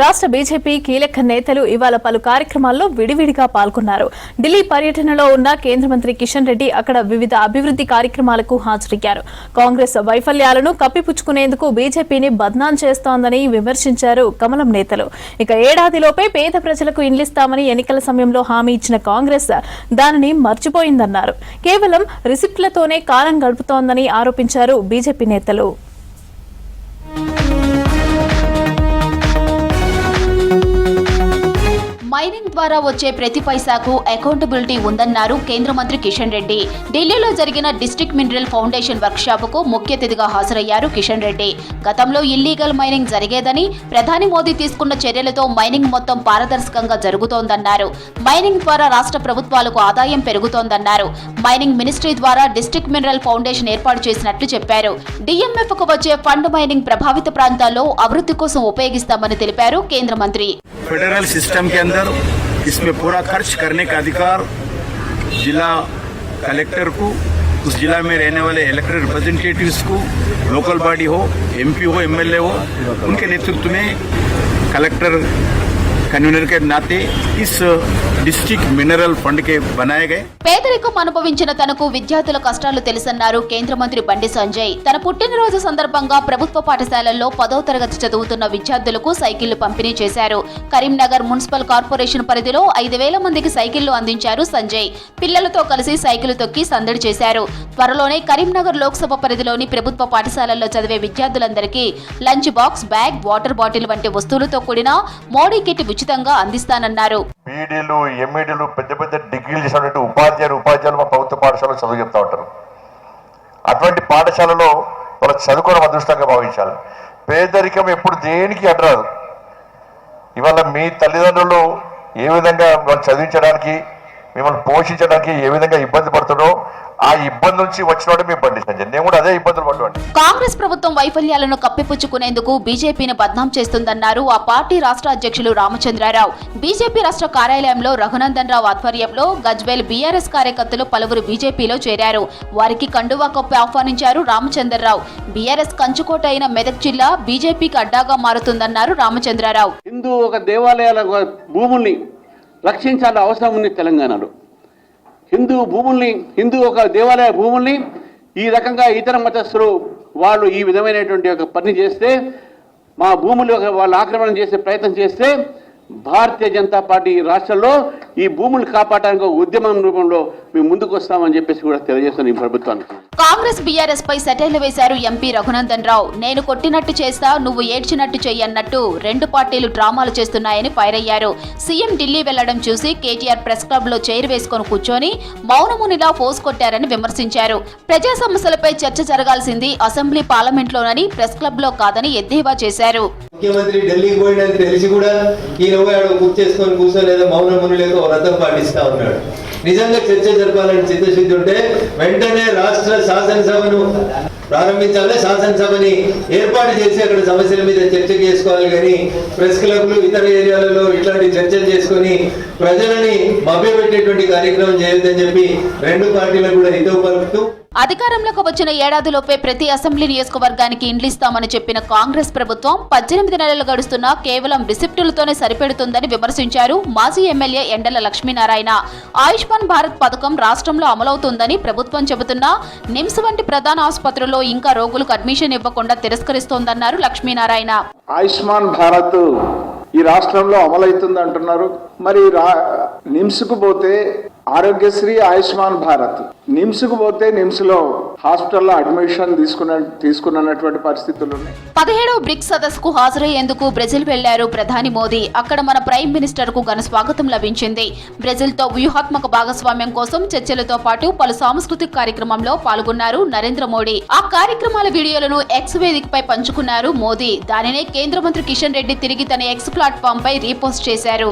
రాష్ట్ర బీజేపీ కీలక నేతలు ఇవాళ పలు కార్యక్రమాల్లో విడివిడిగా పాల్గొన్నారు. ఢిల్లీ పర్యటనలో ఉన్న కేంద్ర మంత్రి కిషన్ రెడ్డి అక్కడ వివిధ అభివృద్ధి కార్యక్రమాలకు హాజరయ్యారు. కాంగ్రెస్ వైఫల్యాలను కప్పిపుచ్చుకునేందుకు బీజేపీని బద్నాం చేస్తోందని విమర్శించారు కమలం నేతలు. ఇక ఏడాదిలోపే పేద ప్రజలకు ఇండ్లిస్తామని ఎన్నికల సమయంలో హామీ ఇచ్చిన కాంగ్రెస్ దానిని మర్చిపోయిందన్నారు. కేవలం రిసిప్ట్లతోనే కాలం గడుపుతోందని ఆరోపించారు బీజేపీ నేతలు. మైనింగ్ ద్వారా వచ్చే ప్రతి పైసాకు అకౌంటబిలిటీ ఉందన్నారు కేంద్ర మంత్రి కిషన్ రెడ్డి. ఢిల్లీలో జరిగిన డిస్టిక్ మినరల్ ఫౌండేషన్ వర్క్షాప్కు ముఖ్య అతిథిగా హాజరయ్యారు కిషన్ రెడ్డి. గతంలో ఇల్లీగల్ మైనింగ్ జరిగేదని ప్రధాని మోదీ తీసుకున్న చర్యలతో మైనింగ్ మొత్తం పారదర్శకంగా జరుగుతోందన్నారు. మైనింగ్ ద్వారా రాష్ట్ర ప్రభుత్వాలకు ఆదాయం పెరుగుతోందన్నారు. మైనింగ్ మినిస్ట్రీ ద్వారా డిస్ట్రిక్ట్ మినరల్ ఫౌండేషన్ ఏర్పాటు చేసినట్లు చెప్పారు. డిఎంఎఫ్కు వచ్చే ఫండ్ మైనింగ్ ప్రభావిత ప్రాంతాల్లో అభివృద్ధి కోసం ఉపయోగిస్తామని తెలిపారు కేంద్ర మంత్రి. फेडरल सिस्टम के अंदर इसमें पूरा खर्च करने का अधिकार जिला कलेक्टर को, उस जिला में रहने वाले इलेक्टेड रिप्रेजेंटेटिव्स को लोकल बॉडी हो एमपी हो एमएलए हो, उनके नेतृत्व में कलेक्टर कन्वीनर के नाते इस डिस्ट्रिक्ट मिनरल फंड के बनाए गए పేదరికం అనుభవించిన తనకు విద్యార్థుల కష్టాలు తెలుసన్నారు కేంద్ర మంత్రి బండి సంజయ్ తన పుట్టినరోజు సందర్భంగా ప్రభుత్వ పాఠశాలల్లో పదో తరగతి చదువుతున్న విద్యార్థులకు సైకిళ్లు పంపిణీ చేశారు కరీంనగర్ మున్సిపల్ కార్పొరేషన్ పరిధిలో ఐదు వేల మందికి సైకిళ్లు అందించారు సంజయ్ పిల్లలతో కలిసి సైకిల్ తొక్కి సందడి చేశారు త్వరలోనే కరీంనగర్ లోక్సభ పరిధిలోని ప్రభుత్వ పాఠశాలల్లో చదివే విద్యార్థులందరికీ lunch box bag water bottle వంటి వస్తువులతో కూడిన మోడీ కిట్ ఉచితంగా అందిస్తానన్నారు. బీడీలు ఎంఈడీలు పెద్ద పెద్ద డిగ్రీలు చేసినటువంటి ఉపాధ్యాయులు ఉపాధ్యాయులు మా ప్రభుత్వ పాఠశాలలో చదువు చెప్తా ఉంటారు. అటువంటి పాఠశాలలో వాళ్ళు చదువుకోవడం అదృష్టంగా భావించాలి. పేదరికం ఎప్పుడు దేనికి అడ్రాదు ఇవాళ మీ తల్లిదండ్రులు ఏ విధంగా వాళ్ళు చదివించడానికి మిమ్మల్ని పోషించడానికి ఏ విధంగా ఇబ్బంది పడుతుందో ఆ ఇబ్బంది నుంచి వచ్చినోడే మేము పండించండి నేను కూడా అదే ఇబ్బందులు పడ్డాను కాంగ్రెస్ ప్రభుత్వం వైఫల్యాలను కప్పిపుచ్చుకునేందుకు బీజేపీని బద్నాం చేస్తుందన్నారు ఆ పార్టీ రాష్ట్ర అధ్యక్షులు రామచంద్రారావు. బీజేపీ రాష్ట్ర కార్యాలయంలో రఘునందన్ రావు ఆధ్వర్యంలో గజ్వేల్ బీఆర్ఎస్ కార్యకర్తలు పలువురు బీజేపీలో చేరారు. వారికి కండువా కప్పి ఆహ్వానించారు రామచంద్రరావు. బీఆర్ఎస్ కంచుకోట అయిన మెదక్ జిల్లా బీజేపీకి అడ్డాగా మారుతుందన్నారు రామచంద్రారావు. హిందూ ఒక దేవాలయాల భూముల్ని రక్షించాల్సిన అవసరం ఉంది తెలంగాణలో. హిందూ భూముల్ని హిందూ ఒక దేవాలయ భూముల్ని ఈ రకంగా ఇతర మతస్థులు వాళ్ళు ఈ విధమైనటువంటి ఒక పని చేస్తే మా భూములు ఒక వాళ్ళు ఆక్రమణ చేసే ప్రయత్నం చేస్తే భారతీయ జనతా పార్టీ ఈ రాష్ట్రంలో ఈ భూములు కాపాడడానికి ఉద్యమం రూపంలో మేము ముందుకు వస్తామని చెప్పేసి కూడా తెలియజేస్తున్నాం ఈ ప్రభుత్వానికి. కాంగ్రెస్ బీఆర్ఎస్ పై సెటైర్లు వేశారు ఎంపీ రఘునందన్ రావు. నేను కొట్టినట్టు చేస్తా నువ్వు ఏడ్చినట్టు చెయ్యన్నట్టు రెండు పార్టీలు డ్రామాలు చేస్తున్నాయని ఫైర్ అయ్యారు సీఎం ఢిల్లీ వెళ్ళడం చూసి కేటీఆర్ ప్రెస్ క్లబ్లో చైర్ వేసుకొని కూర్చొని మౌనమునిలా ఫోస్ కొట్టారని విమర్శించారు. ప్రజా సమస్యలపై చర్చ జరగాల్సింది అసెంబ్లీ పార్లమెంట్లోనని ప్రెస్ క్లబ్లో కాదని ఎద్దేవా చేశారు. ముఖ్యమంత్రి ఢిల్లీకి పోయినందుకు తెలిసి కూడా ఈయన ఆడ బుక్ చేసుకొని కూర్చొని ఏదో మౌనముని ఓ వ్రతం పాటిస్తా ఉన్నాడు. నిజంగా చర్చ జరపాలని చిత్తశుద్ధి ఉంటే వెంటనే రాష్ట్ర శాసనసభను ప్రారంభించాలి. శాసనసభని ఏర్పాటు చేసి అక్కడ సమస్యల మీద చర్చ చేసుకోవాలి కానీ ప్రెస్ క్లబ్లు ఇతర ఏరియాలలో ఇట్లాంటి చర్చలు చేసుకొని ప్రజలని మభ్యపెట్టేటువంటి కార్యక్రమం చేయొద్దని చెప్పి రెండు పార్టీలకు కూడా హితవు పలుకుతూ అధికారంలోకి వచ్చిన ఏడాదిలోపే ప్రతి అసెంబ్లీ నియోజకవర్గానికి ఇండ్లు ఇస్తామని చెప్పిన కాంగ్రెస్ ప్రభుత్వం పద్దెనిమిది నెలలు గడుస్తున్నా కేవలం రిసిప్టులతోనే సరిపెడుతుందని విమర్శించారు మాజీ ఎమ్మెల్యే ఎండల లక్ష్మీనారాయణ. ఆయుష్మాన్ భారత్ పథకం రాష్ట్రంలో అమలవుతుందని ప్రభుత్వం చెబుతున్నా నిమ్స్ వంటి ప్రధాన ఆసుపత్రుల్లో ఇంకా రోగులకు అడ్మిషన్ ఇవ్వకుండా తిరస్కరిస్తోందన్నారు లక్ష్మీనారాయణ. ఆయుష్మాన్ భారత్ ఈ రాష్ట్రంలో అమలవుతుంది అంటున్నారు మరి రా నిమ్స్కు పోతే ఆరోగ్యశ్రీ ఆయుష్మాన్ భారత్. నిమ్స్కు పోతే నిమ్స్లో హాస్పిటల్లో అడ్మిషన్ తీసుకున్న తీసుకున్నటువంటి పరిస్థితులు ఉన్నాయి. పదిహేడవ బ్రిక్స్ సదస్సుకు హాజరయ్యేందుకు బ్రెజిల్ వెళ్ళారు ప్రధాని మోదీ. అక్కడ మన ప్రైమ్ మినిస్టర్కు ఘన స్వాగతం లభించింది. బ్రెజిల్తో వ్యూహాత్మక భాగస్వామ్యం కోసం చర్చలతో పాటు పలు సాంస్కృతిక కార్యక్రమంలో పాల్గొన్నారు నరేంద్ర మోడీ. ఆ కార్యక్రమాల వీడియోలను ఎక్స్ వేదికపై పంచుకున్నారు మోదీ. దానినే కేంద్ర మంత్రి కిషన్ రెడ్డి తిరిగి తన ఎక్స్ ప్లాట్ఫామ్ పై రీపోస్ట్ చేశారు.